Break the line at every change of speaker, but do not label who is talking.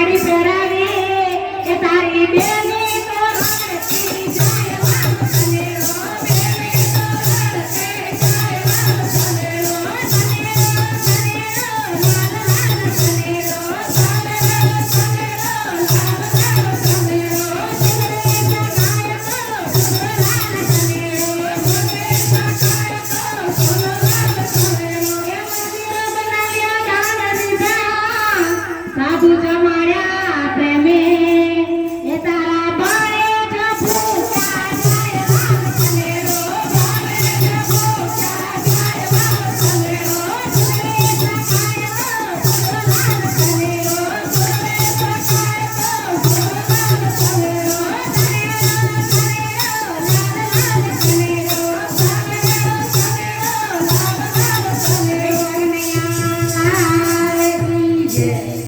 સાડી પહેરાવે કે તારી બેની તો રડતી